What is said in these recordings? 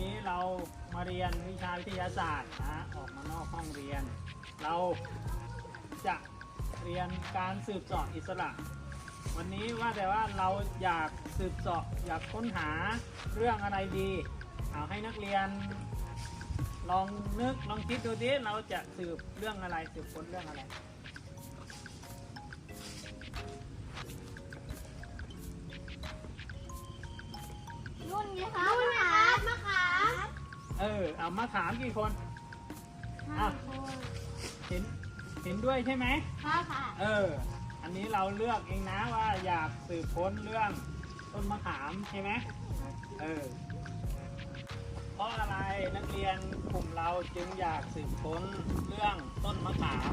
นี้เรามาเรียนวิชาวิทยาศาสตร์นะออกมานอกห้องเรียน เราจะเรียนการสืบเสอบอิสระ วันนี้ว่าแต่ว่าเราอยากสืบเสอบอยากค้นหาเรื่องอะไรดีเอาให้นักเรียน ลองนึกลองคิดดูดิเราจะสืบเรื่องอะไรสืบค้นเรื่องอะไรนุ่นไงคะนุ่นคะ เออเอามาถามกี่คน ห้าคนเห็นเห็นด้วยใช่ไหมค่ะค่ะเออ อันนี้เราเลือกเองนะว่าอยากสืบค้นเรื่องต้นมะขามใช่ไหมเออ เพราะอะไรนักเรียนกลุ่มเราจึงอยากสืบค้นเรื่องต้นมะขาม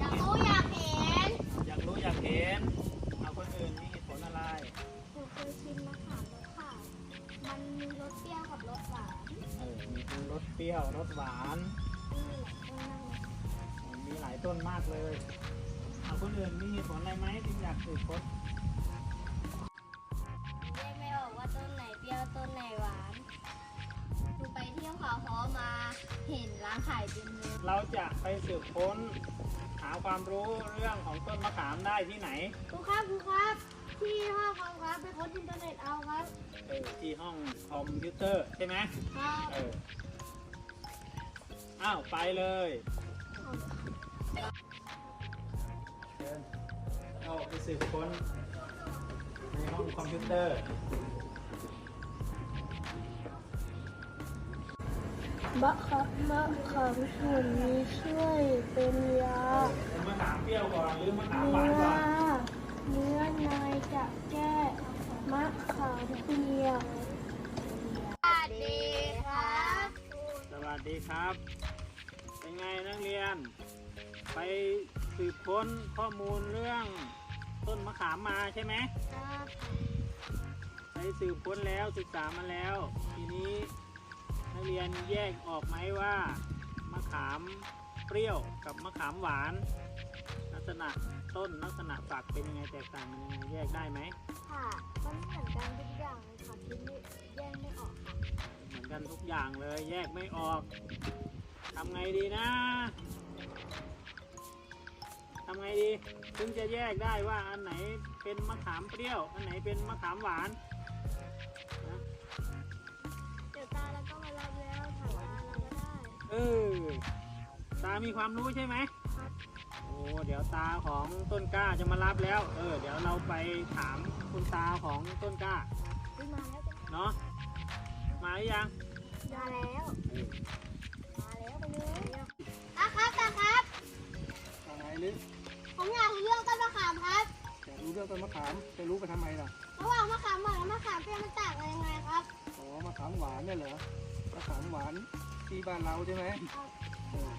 อยากรู้อยากเห็นอยากรู้อยากเห็นเอาคนอื่นมีเหตุผลอะไร หนูเคยชิมมะขามแล้วค่ะ มันมีรสเปรี้ยว รสเปรี้ยวรสหวานนี่แหละต้นนั่งมีหลายต้นมากเลยเอาคนอื่นมีเหตุผลอะไรไหมจึงอยากสืบค้นแยกไม่ออกว่าต้นไหนเปรี้ยวต้นไหนหวานหนูไปเที่ยวเขาค้อมาเห็นร้านขายเป็นเลยเราจะไปสืบค้น หาความรู้เรื่องของต้นมะขามได้ที่ไหนครูครับครูครับ ที่ห้องความครับไปค้นอินเทอร์เน็ตเอาครับ เออที่ห้องคอมพิวเตอร์ใช่ไหมครับ เออ อ้าว ไปเลยเชิญเอาไปสืบค้นในห้องคอมพิวเตอร์ มะขามมะขามส่วนนี้ช่วยเป็นยาเป็นมะขามเปรี้ยวก่อนหรือมะขามหเนื้วานก่อนอเนื้อนายจะแก้มะขามเปียก วัสดีครับ เป็นไงนักเรียน ไปสืบค้นข้อมูลเรื่องต้นมะขามมาใช่ไหมครับไปสืบค้นแล้วศึกษามาแล้ว ทีนี้นักเรียนแยกออกไหมว่ามะขามเปรี้ยวกับมะขามหวาน ลักษณะต้นลักษณะฝักเป็นยังไงแตกต่างกันยังไงแยกได้ไหมค่ะมันเหมือนกันทุกอย่างเลยค่ะที่ไม่แยกไม่ออกค่ะ เหมือนกันทุกอย่างเลย แยกไม่ออกทำไงดีนะทำไงดีถึงจะแยกได้ว่าอันไหนเป็นมะขามเปรี้ยว อันไหนเป็นมะขามหวานเดี๋ยวตาแล้วก็มารับแล้วถามตาเราก็ได้เออตามีความรู้ใช่ไหมครับโอ้เดี๋ยวตาของต้นกล้าจะมารับแล้ว เออ เดี๋ยวเราไปถามคุณตาของต้นกล้ามาแล้วเนาะ มาหรือยังมาแล้วเออมาแล้วไปเลยตาครับตาครับอะไรหรือผมอยากรู้เรื่องต้นมะขามครับอยากรู้เรื่องต้นมะขามจะรู้ไปทำไมล่ะระหว่างมะขามหวานและมะขามเปรี้ยวมันต่างกันยังไงครับอ๋อมะขามหวานเนี่ยเหรอมะขามหวานที่บ้านเราใช่ไหมเออ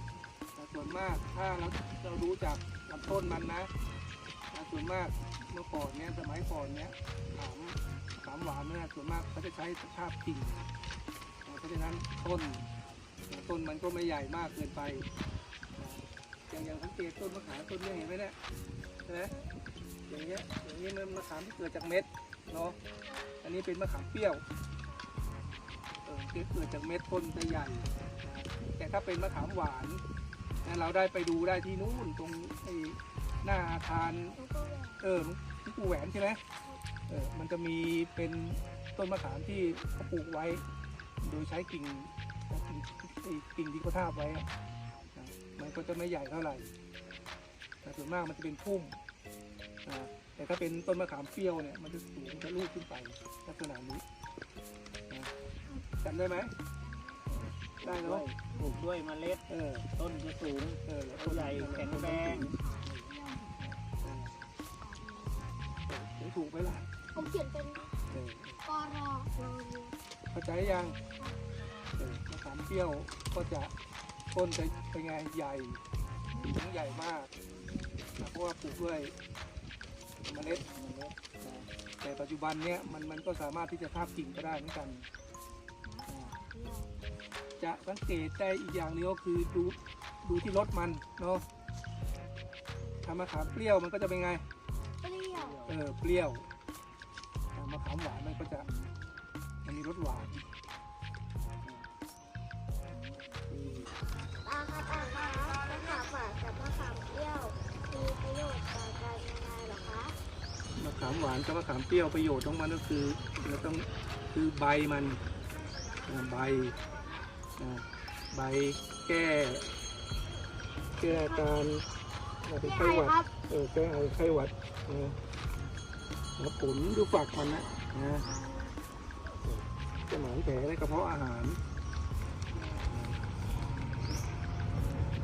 แต่ส่วนมากถ้าเราเรารู้จากลำต้นมันนะแต่ส่วนมากเมื่อก่อนเนี่ยสมัยก่อนเนี่ยขามขามหวานเนี่ยส่วนมากเขาจะใช้สภาพกิ่ง เพราะฉะนั้นต้นต้นมันก็ไม่ใหญ่มากเกินไปอย่างอย่างสังเกตต้นมะขามต้นนี้เห็นไหมเนี่ยใช่ไหมอย่างเงี้ยอย่างนี้มันมะขามที่เกิดจากเม็ดเนาะอันนี้เป็นมะขามเปรี้ยวเออเกิดจากเม็ดต้นจะใหญ่ แต่ถ้าเป็นมะขามหวานนะเราได้ไปดูได้ที่นู่นตรงไอ้หน้าอาคารเออที่ปูแหวนใช่ไหมเออมันจะมีเป็นต้นมะขามที่เขาปลูกไว้ โดยใช้กิ่งกิ่งไอ้กิ่งที่เขาทาบไว้อะนะมันก็จะไม่ใหญ่เท่าไหร่แต่ส่วนมากมันจะเป็นพุ่มนะแต่ถ้าเป็นต้นมะขามเปรี้ยวเนี่ยมันจะสูงจะลูกขึ้นไปลักษณะนี้นะจำได้ไหมได้ด้วเนาะยปลูกด้วยเมล็ดเออต้นจะสูงเออต้นใหญ่แข็งแรงเออเขียนถูกไหมล่ะผมเขียนเป็นเออกรอรอ เรือเข้าใจยังเออมะขามเปรี้ยวก็จะต้นจะเป็นไงใหญ่ถึงใหญ่มากนะเพราะว่าปลูกด้วยเมล็ดเมล็ดนะแต่ปัจจุบันเนี้ยมันมันก็สามารถที่จะทาบกิ่งก็ได้เหมือนกันอ่าจะสังเกตได้อีกอย่างหนึงก็คือดูดูที่รสมันเนาะทำมะขามเปรี้ยวมันก็จะเป็นไง เปรี้ยว เออ เปรี้ยวแต่มะขามหวานมันก็จะ มันมีรสหวานปลาคัดออกมาและขาหวานกับมะขามเปรี้ยวมีประโยชน์ต่อการยังไงเหรอคะมะขามหวานกับมะขามเปรี้ยวประโยชน์ของมันก็คือเราต้องคือใบมันใบใบแก้แก้อาการเป็นไข้หวัดเออแก้ไข้หวัดเอแล้วผลดูฝากมันนะนะ จะหมานแผลในกระเพาะอาหาร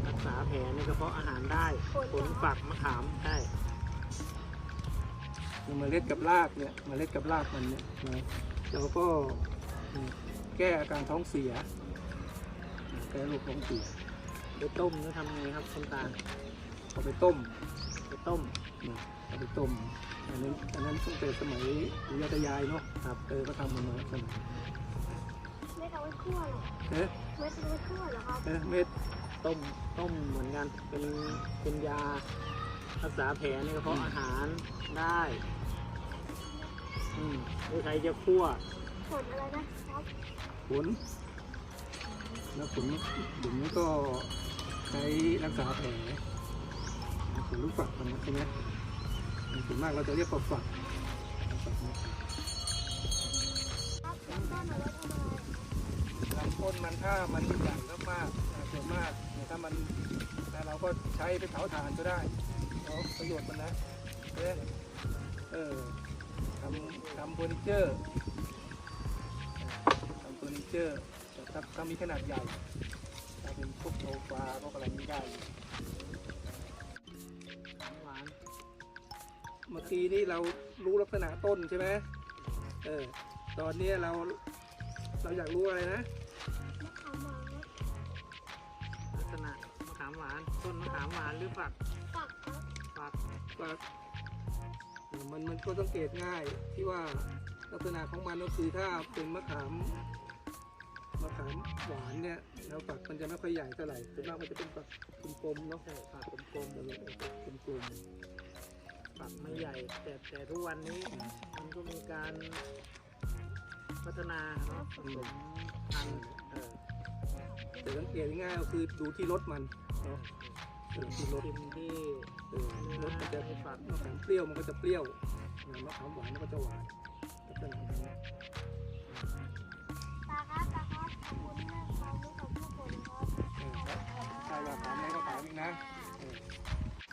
รักษาแผลในกระเพาะอาหารได้ผลฝักมะขามใช่เมล็ดกับรากเนี่ยเมล็ดกับรากมันเนี่ยนะแล้วก็อืมแก้อาการท้องเสียแก้โรคท้องเสียไปต้มหรือทำไงครับคุณตาเอาไปต้ม ไปต้มนะเอาไปต้ม อันนั้นอันนั้นตั้งแต่สมัยปู่ย่าตายายเนาะครับเออก็ทำมันมาสมัยไม่เอาไว้คั่วหรอเอ๊ะไม่เอาไว้คั่วเหรอครับเอ๊ะเม็ดต้มต้มเหมือนกันเป็นเป็นยารักษาแผลในกระเพาะอาหารได้อืมหรือใครจะคั่วผลอะไรนะครับผลแล้วผลผลนี้ก็ใช้รักษาแผลผลลูกฝักมันนะใช่ไหม ส่วนมากเราจะเรียกฝักฝักฝักนะครับแล้วต้นเอาไว้ทำต้นมันถ้ามันใหญ่มากๆนะส่วนมากเนี่ยถ้ามันนะเราก็ใช้เป็นเผาถ่านก็ได้เนาะประโยชน์มันนะเออเออทำทำเฟอร์นิเจอร์ทำเฟอร์นิเจอร์แต่ถ้าถ้ามีขนาดใหญ่ถ้าเป็นพวกโซฟาพวกอะไรนี่ได้ มื่อกี้นี่เรารู้ลักษณะต้นใช่ไหมเออตอนเนี้ยเราเราอยากรู้อะไรนะมะขามหวานลักษณะมะขามหวานต้นมะขามหวานหรือฝักฝักครับฝักว่าเอ่อมันมันก็สังเกตง่ายที่ว่าลักษณะของมันก็คือถ้าเป็นมะขามมะขามหวานเนี่ยแล้วฝักมันจะไม่ค่อยใหญ่เท่าไหร่ส่วนมากมันจะเป็นฝักกลมๆเนาะใช่ฝักกลมเออเออกลม ๆฝักไม่ใหญ่ แต่แต่ทุกวันนี้มันก็มีการพัฒนาเนาะผสมพันธุ์เออๆแต่สังเกตง่ายก็คือดูที่รสมันเนาะดูที่รสชิมที่ เออรสมันจะมะขามเปรี้ยวมันก็จะเปรี้ยวนะมะขามหวานมันก็จะหวานลักษณะแบบนี้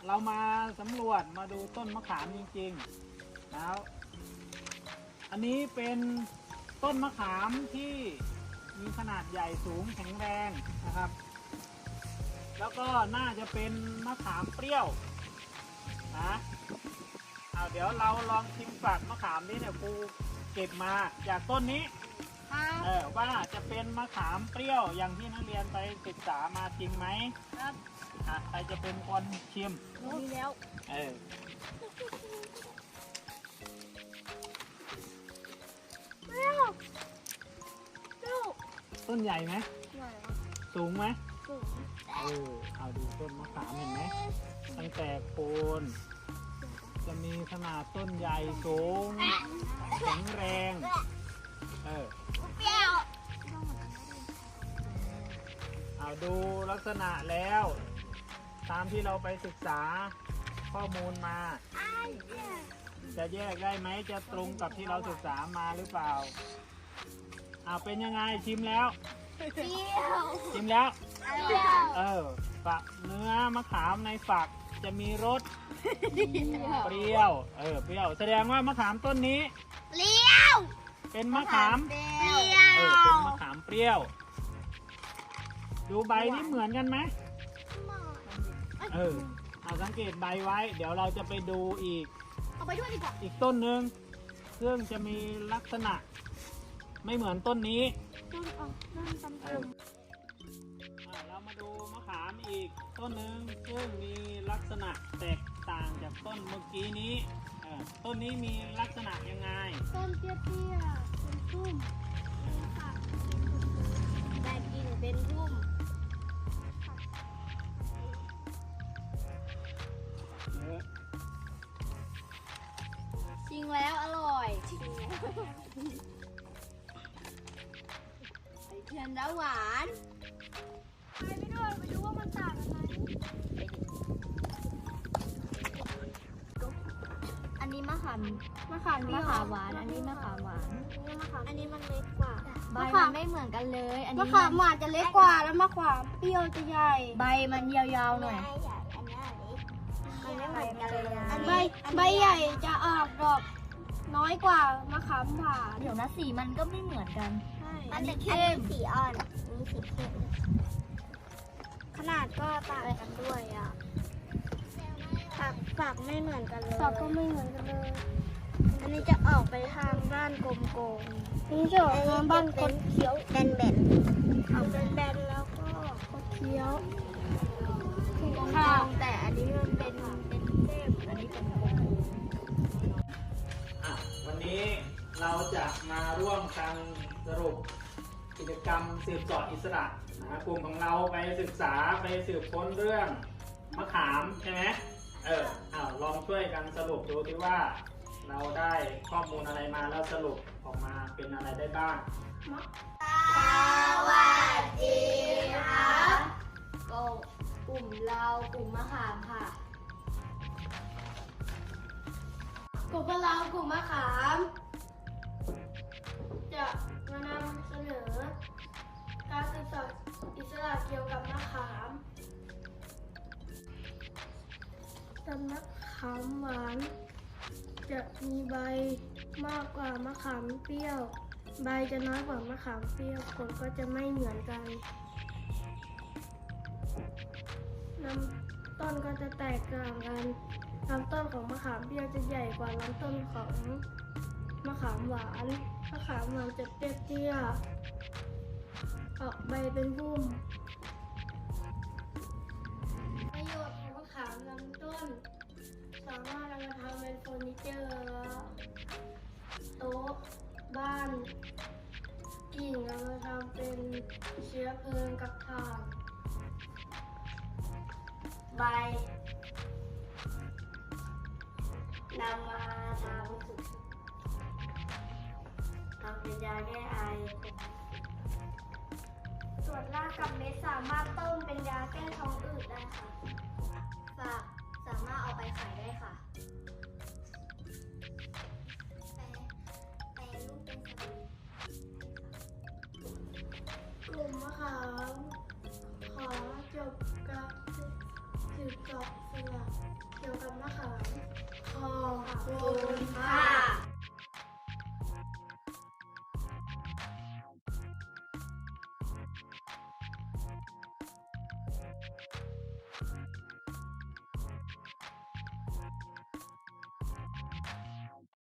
เรามาสำรวจมาดูต้นมะขามจริงๆแล้วอันนี้เป็นต้นมะขามที่มีขนาดใหญ่สูงแข็งแรงนะครับ แล้วก็น่าจะเป็นมะขามเปรี้ยวนะเอาเดี๋ยวเราลองชิมฝักมะขามนี้เนี่ยครูเก็บมาจากต้นนี้ครับเออว่าจะเป็นมะขามเปรี้ยวอย่างที่นักเรียนไปศึกษามาจริงไหมครับ อะใครจะเป็นคนชิมมีแล้วเออเปรี้ยวเปรี้ยวต้นใหญ่ไหมหน่อยครับสูงไหมสูงเออเอาดูต้นมะขามเห็นไหมตั้งแต่โคนจะมีขนาดต้นใหญ่สูงแข็งแรง เออเปรี้ยวเอาดูลักษณะแล้ว ตามที่เราไปศึกษาข้อมูลมา จะแยกได้ไหมจะตรงกับที่เราศึกษามาหรือเปล่าเอาเป็นยังไงชิมแล้ว เปรี้ยวชิมแล้ว อร่อยเออฝักเนื้อมะขามในฝักจะมีรสเปรี้ยว เออเปรี้ยว แสดงว่ามะขามต้นนี้ เปรี้ยวเป็นมะขามเปรี้ยวเออเป็นมะขามเปรี้ยว ดูใบนี่เหมือนกันไหม เออเอาสังเกตใบไว้ เดี๋ยวเราจะไปดูอีก เอาไปด้วยดีกว่า อีกต้นหนึ่งซึ่งจะมีลักษณะ ไม่เหมือนต้นนี้ต้นออกต้นตำเอออะเรามาดูมะขามอีกต้นหนึ่งซึ่งมีลักษณะแตกต่างจากต้นเมื่อกี้นี้เออต้นนี้มีลักษณะยังไงต้นเตี้ยๆเป็นตุ้มเป็นฝักแต่กินเป็นรุ่ม งแล้วอร่อยจริงไอเทียนแล้วหวานไปไปด้วยไปดูว่ามันต่างกันไหมามมะขามมะขามหวาน อันนี้มะขามหวานนี่มะขามอันนี้มันเล็กกว่าใบมะมัขามนไม่เหมือนกันเลย อันมะนี้ขามหวานจะเล็กกว่าแล้วมะขามเปรี้ยวจะใหญ่ ใบมันยาวๆหน่อยมันไม่ เหมือนกันเลยอันนี้ใบใบใหญ่จะออกดอกน้อยกว่ามะขามหวานเดี๋ยวนะสีมันก็ไม่เหมือนกัน อันนี้เข้มสีอ่อนอันนี้สีเข้มขนาดก็ต่างกันด้วยอะฝักฝักไม่เหมือนกันเลยฝักก็ไม่เหมือนกันเลย อันนี้จะออกไปทางบ้านกลมๆอันนี้จะออกทางบ้านคนเคี้ยวแบนๆออกเป็นแบนแล้วก็เคี้ยวค่ะแต่อันนี้มันเป็น เราจะมาร่วมกันสรุปกิจกรรมสืบสอดอิสระนะกลุ่มของเราไปศึกษาไปสืบค้นเรื่องมะขามใช่ไหมเอออ้าวลองช่วยกันสรุปดูที่ว่า เราได้ข้อมูลอะไรมาแล้วสรุปออกมาเป็นอะไรได้บ้างก็กลุ่มเรากลุ่มมะขามค่ะ กลุ่มเรากลุ่มมะขาม จะมานำเสนอ การศึกษาอิสระเกี่ยวกับมะขามสำนักขามหวาน จะมีใบมากกว่ามะขามเปรี้ยว ใบจะน้อยกว่ามะขามเปรี้ยวผลก็จะไม่เหมือนกันลำต้นก็จะแตกต่างกันลำต้นของมะขามเปรี้ยวจะใหญ่กว่าลำต้นของ มะขามหวานมะขามหวานจะเตี้ยๆออกใบเป็นพุ่มประโยชน์ของมะขามลำต้น สามารถนำมาทำเป็นเฟอร์นิเจอร์โต๊ะบ้านกิ่งนำมาทำเป็นเชื้อเพลิงกับถ่านใบนำมาทำ ทำเป็นยาแก้ไอ ส่วนรากกับเม็ดสามารถต้มเป็นยาแก้ท้องอืดได้ค่ะฝากสามารถเอาไปขายได้ค่ะ แปรรูปเป็นสบู่กลุ่มมะขามขอจบกับสืบเสอบเสือเกี่ยวกับมะขามขอบคุณค่ะ